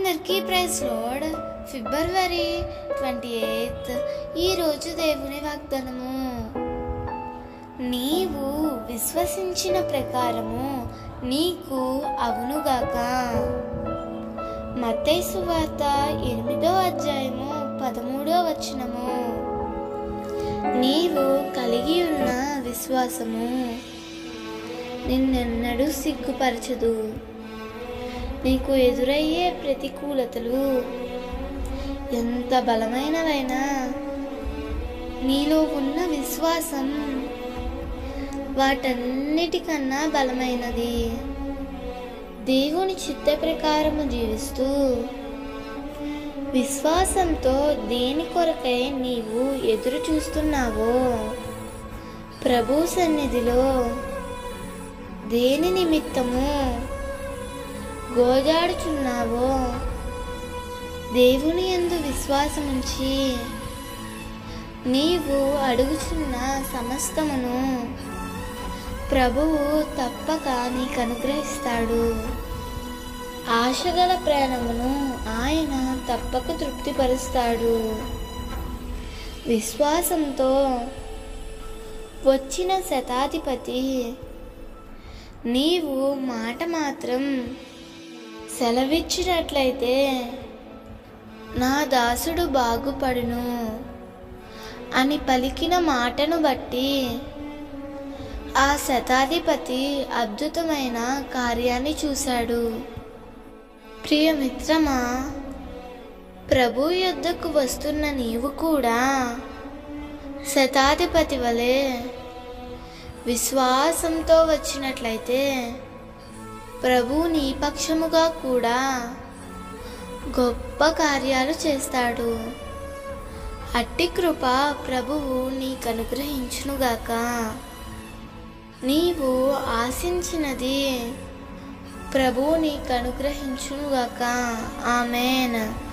అందరికీ praise lord. February twenty eighth. ఈరోజు దేవుని వాగ్దానము. నీవు విశ్వసించిన ప్రకారము నీకు అవునుగాక మత్తయి వార్త ఎనిమిదో అధ్యాయము పదమూడో వచనము. నీవు కలిగి ఉన్న విశ్వాసము నిన్నెన్నడూ సిగ్గుపరచదు. నీకు ఎదురయ్యే ప్రతికూలతలు ఎంత బలమైనవైనా నీలో ఉన్న విశ్వాసం వాటన్నిటికన్నా బలమైనది. దేవుని చిత్త ప్రకారము జీవిస్తూ విశ్వాసంతో దేని కొరకై నీవు ఎదురు చూస్తున్నావో ప్రభు సన్నిధిలో దేని నిమిత్తము గోజాడుచున్నావో? దేవుని ఎందు విశ్వాసముంచి నీవు అడుగుచున్న సమస్తమును ప్రభువు తప్పక నీకు అనుగ్రహిస్తాడు ఆశగల ప్రాణమును ఆయన తప్పక తృప్తిపరుస్తాడు. విశ్వాసంతో వచ్చిన శతాధిపతి నీవు మాట మాత్రం సెలవిచ్చినట్లయితే నా దాసుడు బాగుపడును అని పలికిన మాటను బట్టి ఆ శతాధిపతి అద్భుతమైన కార్యాన్ని చూశాడు. ప్రియమిత్రమా ప్రభు యొద్దకు వస్తున్న నీవు కూడా శతాధిపతి వలె విశ్వాసంతో వచ్చినట్లయితే ప్రభు నీ పక్షముగా కూడా గొప్ప కార్యాలు చేస్తాడు. అట్టి కృప ప్రభువు నీకు అనుగ్రహించునుగాక. నీవు ఆశించినది ప్రభువు నీకు అనుగ్రహించునుగాక. ఆమెన్.